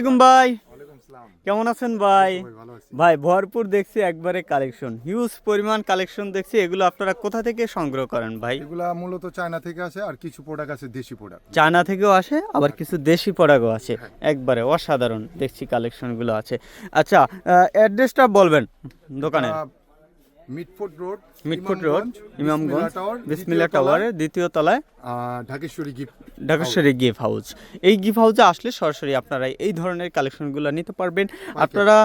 আলাইকুম ভাই। কেমন আছেন ভাই? ভাই ভরপুর দেখছি একবারে কালেকশন হিউজ পরিমাণ কালেকশন দেখছি। এগুলো আপনারা কোথা থেকে সংগ্রহ করেন ভাই? এগুলো মূলত চায়না থেকে আসে আর কিছু প্রোডাক্ট আছে দেশি প্রোডাক্ট চায়না থেকেও আসে আবার কিছু দেশি প্রোডাক্টও আছে। একবারে অসাধারণ দেখছি কালেকশনগুলো আছে। আচ্ছা অ্যাড্রেসটা বলবেন দোকানের। Mitford road Mitford road Imamganj Bismillah টাওয়ারের দ্বিতীয় তলায়। Dhakeshwari gift Dhakeshwari gift house. এই গিফট হাউসে আসলে সরাসরি আপনারা এই ধরনের কালেকশনগুলো নিতে পারবেন। আপনারা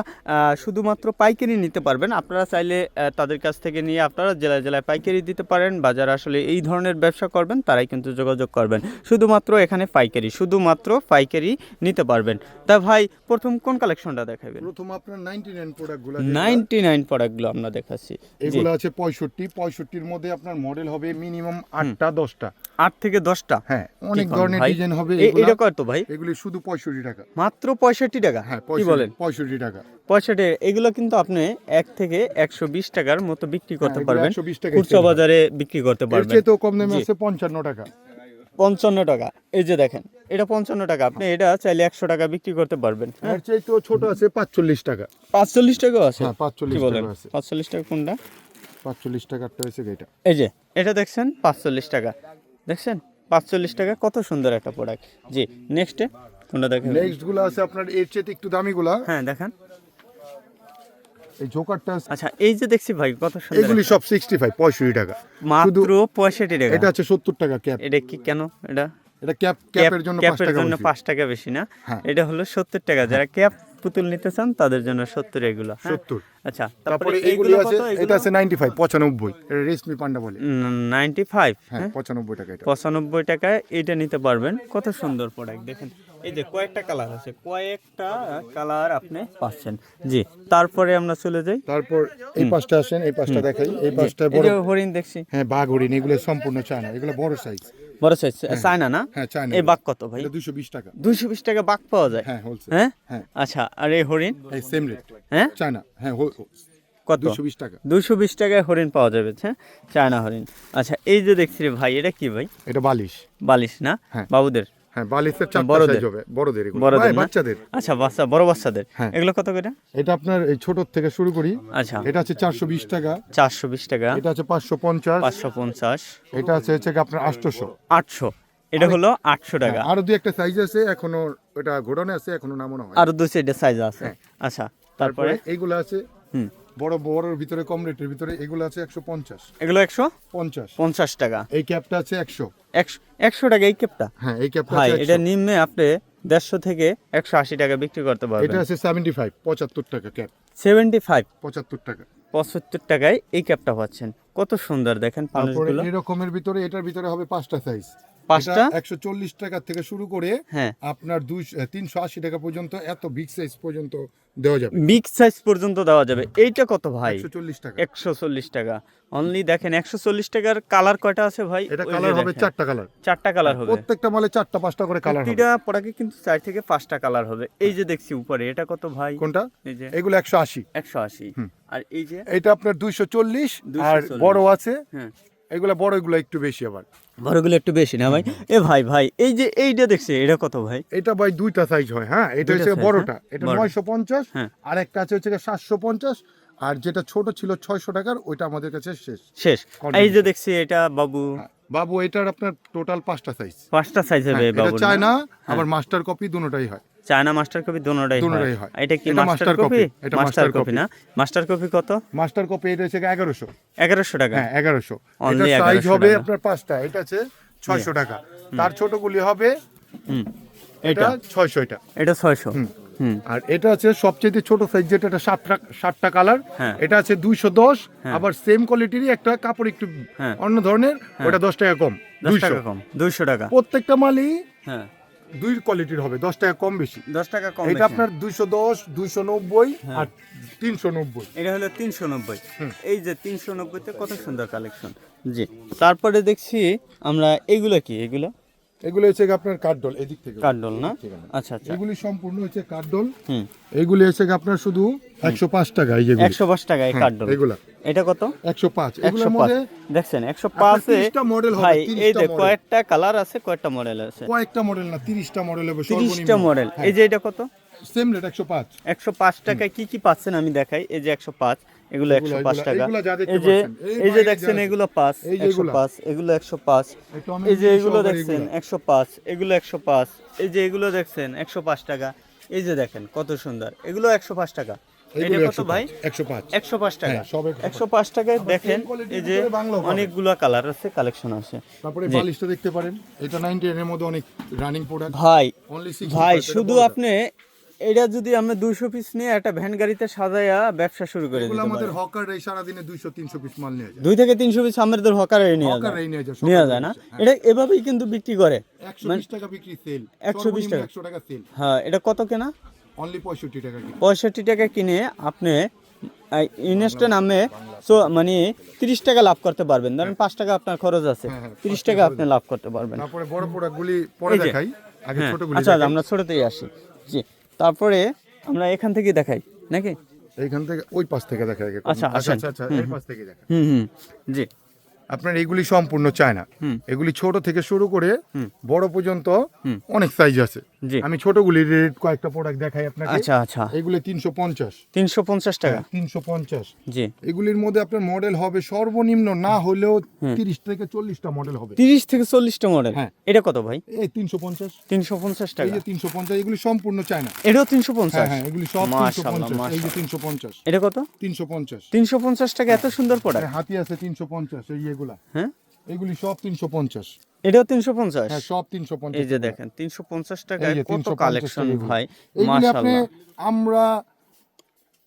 শুধুমাত্র পাইকারি নিতে পারবেন। আপনারা চাইলে তাদের কাছ থেকে নিয়ে আপনারা জেলায় জেলায় পাইকারি দিতে পারেন বা যারা আসলে এই ধরনের ব্যবসা করবেন তারাই কিন্তু যোগাযোগ করবেন। শুধুমাত্র এখানে পাইকারি শুধুমাত্র পাইকারি নিতে পারবেন। তা ভাই প্রথম কোন কালেকশনটা দেখাবেন? প্রথম আপনার 99 প্রোডাক্টগুলো নাইনটি নাইন প্রোডাক্টগুলো আমরা দেখাচ্ছি। এগুলো আছে 65 65 মধ্যে আপনার মডেল হবে মিনিমাম 8টা 10টা আট থেকে দশটা? হ্যাঁ অনেক ধরনের ডিজাইন হবে এটা কত ভাই? এগুলি শুধু 65 টাকা। মাত্র পঁয়ষট্টি টাকা? হ্যাঁ কি বলেন? 65 টাকা। পঁয়ষট্টি এগুলো কিন্তু আপনি এক থেকে একশো বিশ টাকার মতো বিক্রি করতে এগুলো পারবেন। 120 টাকা খুচরা বাজারে বিক্রি করতে পারবেন। তো কম দামে। আছে 55 টাকা। পঞ্চান্ন টাকা। এই যে দেখেন এটা পঞ্চান্ন টাকা। আপনি এটা চাইলে একশো টাকা বিক্রি করতে পারবেন। হ্যাঁ? তো ছোট আছে 45 টাকা। পাঁচচল্লিশ টাকাও আছে? হ্যাঁ, 45 টাকা আছে। পাঁচচল্লিশ টাকা কোনটা? 45 টাকারটা হয়েছে এটা এই যে এটা দেখছেন পাঁচচল্লিশ টাকা। দেখছেন? পাঁচচল্লিশ টাকা কত সুন্দর একটা প্রোডাক্ট জি নেক্সটে কোনটা দেখেন? নেক্সটগুলো আছে আপনার এর চেয়ে একটু দামি গুলা হ্যাঁ দেখেন। এই জোকারটা আচ্ছা এই যে দেখছি ভাই কত সুন্দর এগুলি সব 65 65 টাকা। মাত্র পঁয়ষট্টি টাকা। এটা আছে 70 টাকা ক্যাপ এটা কি কেন এটা? এটা ক্যাপ ক্যাপ ক্যাপের জন্য 5 টাকা জন্য বেশি। পাঁচ টাকা বেশি না? হ্যাঁ। এটা হলো সত্তর টাকা। যারা ক্যাপ পুতুল নিতে চান তাদের জন্য সত্তর এগুলো হ্যাঁ? 70 আচ্ছা তারপরে এইগুলি আছে এটা আছে 95 95 এটা রেশমি পান্ডা বলে। নাইনটি ফাইভ হ্যাঁ 95 টাকা এটা। পঁচানব্বই টাকায় এটা নিতে পারবেন। কত সুন্দর প্রোডাক্ট দেখেন। এই যে কয়েকটা কালার আছে কয়েকটা কালার আপনি পাচ্ছেন। জি তারপরে আমরা চলে যাই। তারপর এই পাঁচটা আসেন এই পাঁচটা দেখাই। এই পাঁচটা বড় হরিণ দেখছি। হ্যাঁ বাঘ হরিণ এগুলো সম্পূর্ণ চায়না এগুলো বড় সাইজ বড় সাইজ চায়না না? হ্যাঁ এই বাঘ কত ভাই? এটা 220 টাকা। দুইশো বিশ টাকা বাঘ পাওয়া যায়? হ্যাঁ হ্যাঁ? হ্যাঁ। আচ্ছা আর এই হরিণ? এই সেম রেট হ্যাঁ? চায়না। হ্যাঁ কত? 220 টাকা। দুশো বিশ টাকায় হরিণ পাওয়া যাবে হ্যাঁ? চায়না হরিণ। আচ্ছা এই যে দেখছি রে ভাই এটা কি ভাই? এটা বালিশ। বালিশ না? হ্যাঁ। বাবুদের? হ্যাঁ বালিশের চারটা বড়দের। সাইজ হবে বড়দের বড়দের বাচ্চাদের। আচ্ছা বাচ্চা বড় বাচ্চাদের? হ্যাঁ। এগুলো কত করে? এটা আপনার এই ছোট থেকে শুরু করি। আচ্ছা। এটা আছে 420 টাকা। চারশো বিশ টাকা। এটা আছে 550 পাঁচশো পঞ্চাশ। এটা আছে হচ্ছে আপনার 800 আটশো। এটা হলো আটশো টাকা। আরও দুই একটা সাইজ আছে এখনও ওটা গোডাউনে আছে এখনও নামানো হয়। আরও দুই সাইডের সাইজ আছে। আচ্ছা তারপরে তারপরে? এইগুলো আছে। হুম। বড় বড়র ভিতরে কম রেটের ভিতরে এগুলো আছে 150 এগুলো একশো? 50 পঞ্চাশ টাকা। এই ক্যাপটা আছে একশো। একশো টাকা এই কেপটা হ্যাঁ এই ক্যাপটা ভাই এটা নিম্নে আপনি দেড়শো থেকে একশো আশি টাকা বিক্রি করতে পারবেন। এটা আছে 75 75 টাকা ক্যাপ। Seventy five? 75 টাকা। পঁচাত্তর টাকায় এই ক্যাপটা পাচ্ছেন। কত সুন্দর দেখেন পানুষগুলো এই রকমের ভিতরে এটার ভিতরে হবে পাঁচটা সাইজ পাঁচটা? একশো চল্লিশ টাকা থেকে শুরু করে হ্যাঁ। আপনার দুই তিনশো আশি টাকা পর্যন্ত এত বিগ সাইজ পর্যন্ত দেওয়া যাবে। বিগ সাইজ পর্যন্ত দেওয়া যাবে। এইটা কত ভাই? একশো চল্লিশ টাকা। একশো চল্লিশ টাকা। অনলি দেখেন একশো চল্লিশ টাকার কালার কয়টা আছে ভাই? এটা কালার হবে চারটা কালার চারটা কালার হবে। প্রত্যেকটা মালে চারটা পাঁচটা করে কালার হবে। প্রতিটা পড়াকে কিন্তু চার থেকে পাঁচটা কালার হবে। এই যে দেখছি উপরে এটা কত ভাই? কোনটা? এই যে। এগুলো একশো আশি। একশো আশি। আর এই যে? এটা আপনার দুইশো চল্লিশ। আর 240 বড় আছে হ্যাঁ। এগুলো বড় এগুলো একটু বেশি আবার। বড়গুলো একটু বেশি না ভাই? এ ভাই ভাই এই যে এইটা দেখছি এটা কত ভাই? এটা ভাই দুইটা সাইজ হয় হ্যাঁ? এটা হচ্ছে বড়টা। হ্যাঁ? এটা নয়শো পঞ্চাশ হ্যাঁ। আর একটা আছে হচ্ছে সাতশো পঞ্চাশ আর যেটা ছোট ছিল ছয়শো টাকার ওইটা আমাদের কাছে শেষ। শেষ। এই যে দেখছি এটা বাবু। হ্যাঁ, বাবু এটার আপনার টোটাল পাঁচটা সাইজ পাঁচটা সাইজ হবে বাবু চায়না আবার মাস্টার কপি দুটোটাই হয়। চায়না মাস্টার কপি হয়। হয়। এটা কি মাস্টার কপি? এটা মাস্টার কপি না? মাস্টার কপি কত? মাস্টার কপি এটা হচ্ছে এগারোশো। এগারোশো টাকা? হ্যাঁ এটা সাইজ হবে আপনার পাঁচটা এটা আছে ছয়শো টাকা। তার ছোটগুলি হবে হুম। এটা এটা? ছয়শো এটা। এটা হুম। আর এটা আছে সবচেয়ে ছোট সাইজ যেটা এটা সাতটা সাতটা কালার হ্যাঁ। এটা আছে দুইশো দশ আবার সেম কোয়ালিটিরই একটা কাপড় একটু হ্যাঁ। অন্য ধরনের ওটা দশ টাকা কম দুইশো টাকা কম দুইশো টাকা। প্রত্যেকটা মালই হ্যাঁ। দুই কোয়ালিটির হবে দশ টাকা কম বেশি। দশ টাকা কম এটা আপনার দুইশো দশ দুইশো নব্বই হ্যাঁ। আর তিনশো নব্বই। এটা হলো তিনশো নব্বই। এই যে তিনশো নব্বইতে কত সুন্দর কালেকশন জি। তারপরে দেখছি আমরা এগুলো কি? এগুলো? এগুলো হচ্ছে আপনার কাঠডোল এদিক থেকে কাঠডোল না? আচ্ছা আচ্ছা। এগুলি সম্পূর্ণ হচ্ছে কাঠডোল। হুম। এগুলি হচ্ছে আপনার শুধু একশো পাঁচ টাকা এই যেগুলি। একশো পাঁচ টাকা এই হ্যাঁ, কাঠডোল। এগুলা। এটা কত? একশো পাঁচ। একশো পাঁচ। দেখছেন একশো পাঁচে 30টা model হবে, ভাই এই যে কয়েকটা কালার আছে কয়েকটা মডেল আছে। কয়েকটা মডেল না তিরিশটা মডেল হবে তিরিশটা। মডেল হ্যাঁ, এই যে এটা কত? সেম রেট একশো পাঁচ। একশো পাঁচ টাকায় কি কি পাচ্ছেন আমি দেখাই। এই যে একশো পাঁচ। এগুলো একশো পাঁচ টাকা। এই যে এই যে দেখছেন এগুলো পাঁচ একশো পাঁচ এগুলো একশো পাঁচ। এই যে এগুলো দেখছেন একশো পাঁচ এগুলো একশো পাঁচ। এই যে এগুলো দেখছেন একশো পাঁচ টাকা। এই যে দেখেন কত সুন্দর। এগুলো একশো পাঁচ টাকা। এটা কত ভাই? একশো পাঁচ। টাকা। সব 105 একশো পাঁচ টাকায় দেখেন এই যে অনেকগুলো কালার আছে কালেকশন আছে। তারপরে বালিশটা দেখতে পারেন। এটা নাইনটি এর মধ্যে অনেক রানিং প্রোডাক্ট ভাই ভাই শুধু আপনি এটা যদি আমরা দুইশো পিস নিয়ে একটা ভ্যান গাড়িতে সাজাইয়া ব্যবসা শুরু করে দিতে আমাদের হকার এই সারাদিনে দুইশো তিনশো পিস মাল নিয়ে যায়। দুই থেকে তিনশো পিস আমাদের হকারে নিয়ে যায়। নিয়ে যায় নেওয়া যায় না? এটা এভাবেই কিন্তু বিক্রি করে। একশো বিশ টাকা বিক্রি সেল 120 টাকা। একশো টাকা সেল হ্যাঁ এটা কত কেনা? অনলি পঁয়ষট্টি টাকা পঁয়ষট্টি টাকা কিনে আপনি ইনস্ট্যান্ট নামে সো মানে তিরিশ টাকা লাভ করতে পারবেন। ধরেন পাঁচ টাকা আপনার খরচ আছে। হ্যাঁ, হ্যাঁ, তিরিশ টাকা আপনি লাভ করতে পারবেন। তারপরে বড় প্রোডাক্ট গুলি পরে দেখাই। আগে হ্যাঁ, ছোটগুলি আচ্ছা আমরা ছোটতেই আসি। জি। তারপরে আমরা এখান থেকে দেখাই নাকি? এইখান থেকে ওই পাশ থেকে দেখা আচ্ছা, আচ্ছা আচ্ছা আচ্ছা এই পাশ থেকে দেখা হুম হুম জি। আপনার এগুলি সম্পূর্ণ চায় না এগুলি ছোট থেকে শুরু করে। বড় পর্যন্ত অনেক সাইজ আছে। আমি ছোটগুলির রেট কয়েকটা প্রোডাক্ট দেখাই আপনাকে। আচ্ছা আচ্ছা। এগুলি তিনশো পঞ্চাশ। তিনশো পঞ্চাশ টাকা? তিনশো পঞ্চাশ। জি। এগুলির মধ্যে আপনার মডেল হবে সর্বনিম্ন না হলেও তিরিশ থেকে চল্লিশটা মডেল হবে। তিরিশ থেকে চল্লিশটা মডেল হ্যাঁ। এটা কত ভাই? এই তিনশো পঞ্চাশ। তিনশো পঞ্চাশ এই টাকা যে তিনশো পঞ্চাশ এগুলি সম্পূর্ণ চায়না এটাও তিনশো পঞ্চাশ? হ্যাঁ হ্যাঁ এগুলি সব তিনশো পঞ্চাশ। এই যে। তিনশো পঞ্চাশ। এটা কত? তিনশো পঞ্চাশ। তিনশো পঞ্চাশ টাকা এত সুন্দর প্রোডাক্ট হাতি আছে তিনশো পঞ্চাশ এই এগুলা। হ্যাঁ? এগুলি সব তিনশো পঞ্চাশ। এটাও তিনশো পঞ্চাশ? হ্যাঁ সব তিনশো পঞ্চাশ এই যে দেখেন তিনশো পঞ্চাশ টাকায় কত কালেকশন ভাই এইগুলি আপনি আমরা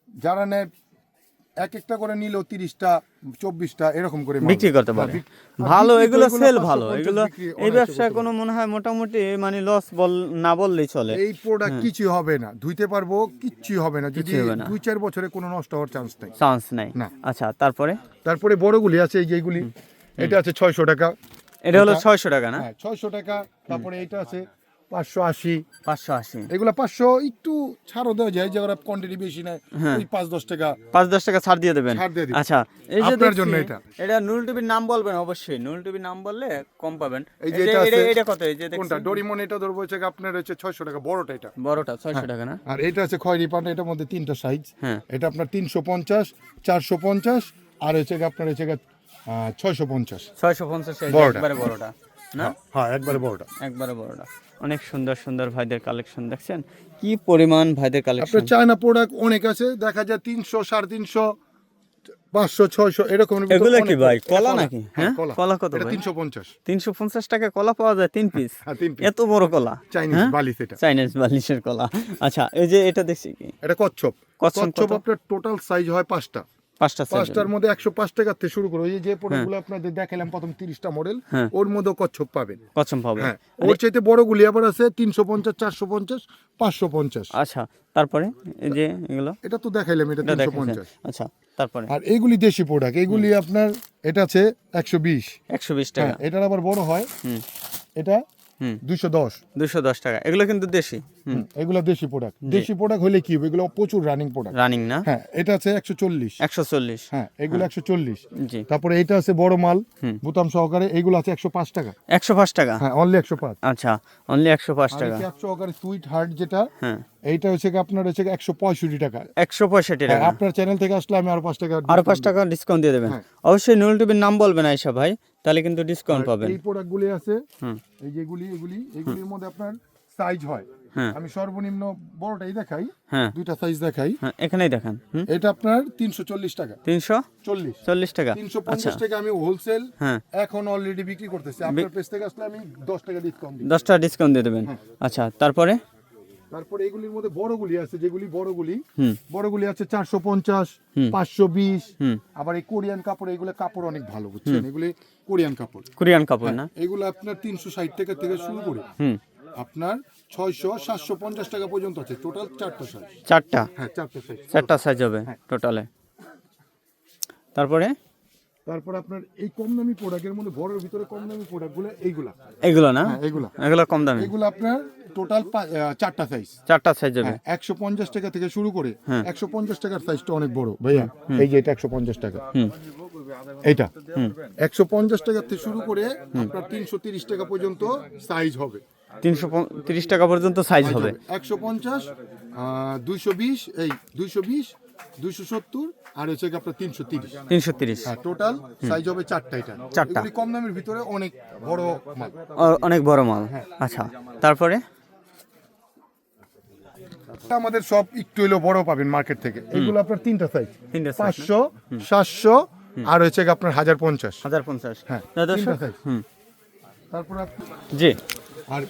যারা নেয় এক একটা করে তিরিশটা চব্বিশটা এরকম করে বিক্রি করতে হ্যাঁ, পারে। ভালো এগুলো সেল ভালো। এগুলো এই ব্যবসায় কোনো মনে হয় মোটামুটি মানে লস বল না বললেই চলে। এই প্রোডাক্ট কিছু হবে না। ধুইতে পারব কিচ্ছু হবে না। যদি। দুই চার বছরে কোনো নষ্ট হওয়ার চান্স নাই। চান্স নাই। আচ্ছা তারপরে? তারপরে বড়গুলি আছে এই যেগুলি এটা আছে ছয়শো টাকা। এটা হলো ছয়শো টাকা না? হ্যাঁ ছয়শো টাকা। তারপরে এটা আছে পাঁচশো আশি। পাঁচশো আশি। এগুলা পাঁচশো একটু ছাড়ও দেওয়া যায় যে ওরা কোয়ান্টিটি বেশি নেয় হ্যাঁ। ওই পাঁচ দশ টাকা পাঁচ দশ টাকা ছাড় দিয়ে দেবেন। ছাড় দিয়ে আচ্ছা এই যে আপনার জন্য এটা। এটা নুল টিভির নাম বলবেন অবশ্যই। নুল টিভির নাম বললে কম পাবেন। এই যে এটা আছে- এটা কত? এই যে কোনটা? ডোরিমন এটা ধরবো হচ্ছে আপনার হচ্ছে ছয়শো টাকা বড়টা এটা। বড়টা ছয়শো টাকা না? আর এটা আছে খয়রি পান্ডা এটার মধ্যে তিনটা সাইজ হ্যাঁ। এটা আপনার তিনশো পঞ্চাশ চারশো পঞ্চাশ আর হচ্ছে আপনার হচ্ছে ছয়শো পঞ্চাশ। ছয়শো পঞ্চাশ। একবারে বড়টা না? হ্যাঁ একবারে বড়টা। একবারে বড়টা। অনেক সুন্দর সুন্দর ভাইদের কালেকশন দেখছেন? কি পরিমাণ ভাইদের কালেকশন? আপনার চায়না প্রোডাক্ট অনেক আছে দেখা যায় তিনশো সাড়ে তিনশো পাঁচশো ছয়শো এরকম এগুলো কি ভাই কলা নাকি? হ্যাঁ কলা। কত তিনশো পঞ্চাশ। তিনশো পঞ্চাশ টাকা কলা পাওয়া যায় তিন পিস হ্যাঁ এত বড় কলা। চাইনিজ হ্যাঁ? বালিশ এটা। চাইনিজ বালিশের কলা। আচ্ছা এই যে এটা দেখছি কি? এটা কচ্ছপ। কচ্ছপ আপনার টোটাল সাইজ হয় পাঁচটা। পাঁচটার মধ্যে একশো পাঁচ টাকার থেকে শুরু করে যে প্রোডাক্টগুলো আপনাদের দেখালাম প্রথম তিরিশটা মডেল হ্যাঁ। ওর মধ্যেও কচ্ছপ পাবেন। কচম পাবে হ্যাঁ ওর চাইতে বড় গুলি আবার আছে তিনশো পঞ্চাশ চারশো পঞ্চাশ পাঁচশো পঞ্চাশ। আচ্ছা তারপরে এই যে এগুলো? এটা তো দেখাইলাম এটা তিনশো পঞ্চাশ। আচ্ছা তারপরে? আর এইগুলি দেশি প্রোডাক্ট এইগুলি আপনার এটা আছে একশো বিশ। একশো বিশ হ্যাঁ টাকা এটার আবার বড় হয় হুম। এটা দুইশো দশ। দুশো দশ টাকা। এগুলো কিন্তু দেশি? এগুলো দেশি প্রোডাক্ট দেশি প্রোডাক্ট হলে কি হবে? এগুলো প্রচুর রানিং প্রোডাক্ট রানিং না? হ্যাঁ এটা আছে একশো চল্লিশ। একশো চল্লিশ। হ্যাঁ এগুলো একশো চল্লিশ। তারপরে এটা আছে বড় মাল। বোতাম সহকারে এগুলো আছে একশো পাঁচ টাকা। একশো পাঁচ টাকা? হ্যাঁ অনলি একশো পাঁচ। আচ্ছা অনলি একশো পাঁচ টাকা। ক্যাপ সহকারে সুইট হার্ট যেটা হ্যাঁ। এইটা হচ্ছে আপনার হচ্ছে একশো পঁয়ষট্টি টাকা। একশো পঁয়ষট্টি হ্যাঁ, টাকা আপনার চ্যানেল থেকে আসলে আমি আরও পাঁচ টাকা আরও পাঁচ টাকা ডিসকাউন্ট দিয়ে দেবেন। হ্যাঁ। অবশ্যই নুল টিভির নাম বলবেন আয়সা ভাই তাহলে কিন্তু ডিসকাউন্ট পাবেন। এই প্রোডাক্ট গুলি আছে এই যেগুলি এগুলি এগুলির মধ্যে আপনার সাইজ হয় হ্যাঁ। আমি সর্বনিম্ন বড়টাই দেখাই হ্যাঁ। দুইটা সাইজ দেখাই। হ্যাঁ এখানেই দেখান এটা আপনার তিনশো চল্লিশ টাকা। তিনশো? চল্লিশ। চল্লিশ টাকা। তিনশো আচ্ছা। পঞ্চাশ টাকা আমি হোলসেল হ্যাঁ। এখন অলরেডি বিক্রি করতেছি। আপনার পেজ থেকে আসলে আমি দশ টাকা ডিসকাউন্ট দশ টাকা ডিসকাউন্ট দিয়ে দেবেন। হ্যাঁ। আচ্ছা তারপরে? তারপরে এগুলির মধ্যে বড়গুলি আছে যেগুলি বড়গুলি। বড়গুলি আছে চারশো পঞ্চাশ। পাঁচশো বিশ। আবার এই কোরিয়ান কাপড় এগুলো কাপড় অনেক ভালো বুঝছেন? এগুলি কোরিয়ান কাপড়। কোরিয়ান কাপড় না? এগুলো আপনার তিনশো ষাট টাকা থেকে শুরু করে। আপনার ছয়শো সাতশো পঞ্চাশ টাকা পর্যন্ত আছে। টোটাল চারটা সাইজ চারটা? হ্যাঁ চারটা সাইজ চারটা সাইজ হবে হ্যাঁ। টোটালে তারপরে? তারপর আপনার এই কম দামি প্রোডাক্টের মধ্যে বড়ের ভিতরে কম দামি প্রোডাক্টগুলো এইগুলা। এগুলো না? হ্যাঁ এগুলা এগুলো কম দামে। এগুলো আপনার টোটাল চারটা সাইজ চারটা সাইজ হবে। হ্যাঁ একশো পঞ্চাশ টাকা থেকে শুরু করে হ্যাঁ। একশো পঞ্চাশ টাকার সাইজটা অনেক বড়। ভাইয়া এই যে এটা একশো পঞ্চাশ টাকা। এইটা। একশো পঞ্চাশ টাকা থেকে শুরু করে আপনার তিনশো তিরিশ টাকা পর্যন্ত সাইজ হবে। তিনশো তিরিশ টাকা পর্যন্ত সাইজ হবে। একশো পঞ্চাশ দুইশো বিশ এই দুইশো বিশ দুইশো সত্তর আর হচ্ছে আপনার তিনশো তিরিশ। তিনশো তিরিশ। হ্যাঁ টোটাল সাইজ হবে চারটা এটা। চারটা। কম দামের ভিতরে অনেক বড় মাল। অনেক বড় মাল। আচ্ছা তারপরে? আমাদের সব একটু হলেও বড় পাবেন মার্কেট থেকে। এগুলো আপনার তিনটা সাইজ তিনটা পাঁচশো সাতশো আর হচ্ছে আপনার হাজার পঞ্চাশ। হাজার পঞ্চাশ। হ্যাঁ, তারপর জি। আর